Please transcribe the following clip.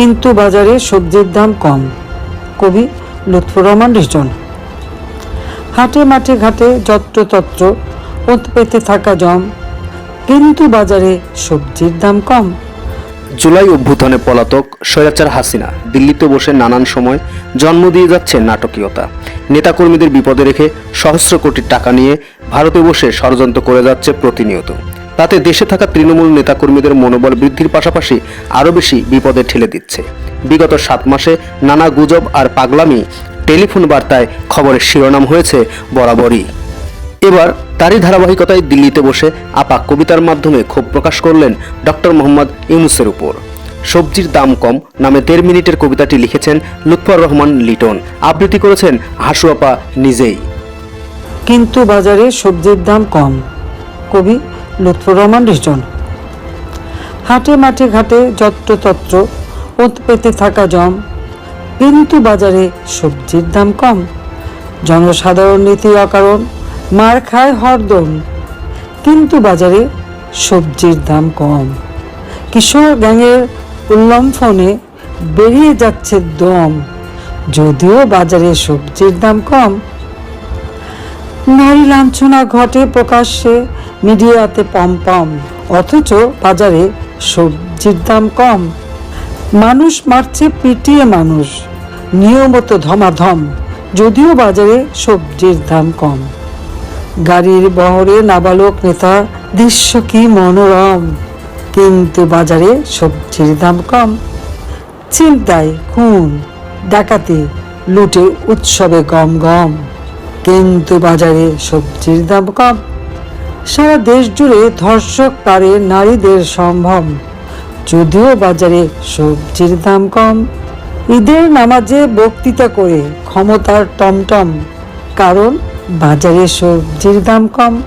কিন্তু বাজারে সবজির দাম কম। কবি লুৎফুর রহমান রিজন হাটে মাঠে ঘাটে যত্রতত্র ওত পেতে থাকা জম, কিন্তু বাজারে সবজির দাম কম। জুলাই অভ্যুত্থানে পলাতক স্বৈরাচার হাসিনা দিল্লিতে বসে নানান সময় জন্ম দিয়ে যাচ্ছে নাটকীয়তা। নেতাকর্মীদের বিপদে রেখে সহস্র কোটি টাকা নিয়ে ভারতে বসে ষড়যন্ত্র করে যাচ্ছে প্রতিনিয়ত। তাতে দেশে থাকা তৃণমূল নেতাকর্মীদের মনোবল বৃদ্ধির পাশাপাশি আরও বেশি বিপদে ঠেলে দিচ্ছে। বিগত সাত মাসে নানা গুজব আর পাগলামি টেলিফোন বার্তায় খবরের শিরোনাম হয়েছে বরাবরই। এবার তারই ধারাবাহিকতায় দিল্লিতে বসে আপা কবিতার মাধ্যমে ক্ষোভ প্রকাশ করলেন ডক্টর মোহাম্মদ ইউনুসের উপর। সবজির দাম কম নামে দেড় মিনিটের কবিতাটি লিখেছেন লুৎফর রহমান লিটন। আবৃত্তি করেছেন হাসু আপা নিজেই। কিন্তু বাজারে সবজির দাম কম। কবি লুৎফুর রহমান রিজন হাটে মাঠে ঘাটে যত্রতত্র ওত পেতে থাকা জম, কিন্তু বাজারে সবজির দাম কম। জনসাধারণ নীতি অকারণ, মার খায় হরদম, কিন্তু বাজারে সবজির দাম কম। কিশোর গ্যাংয়ের উল্লম্ফনে বেরিয়ে যাচ্ছে দম, যদিও বাজারে সবজির দাম কম নারী লাঞ্ছনা ঘটে প্রকাশ্যে মিডিয়াতে পম পম, অথচ বাজারে সবজির দাম কম। মানুষ মারছে পিটিয়ে মানুষ, নিয়মত ধমাধম, যদিও বাজারে সবজির দাম কম। গাড়ির বহরে নাবালক নেতা, দৃশ্য কি মনোরম, কিন্তু বাজারে সবজির দাম কম। চিন্তায় খুন, ডাকাতি, লুটে উৎসবে গম গম। কিন্তু বাজারে সবজির দাম কম। সারা দেশ জুড়ে ধর্ষক পারে নারীদের সম্ভব যদিও বাজারে সবজির দাম কম। ঈদের নামাজে বক্তৃতা করে ক্ষমতার টমটম। কারণ বাজারে সবজির দাম কম।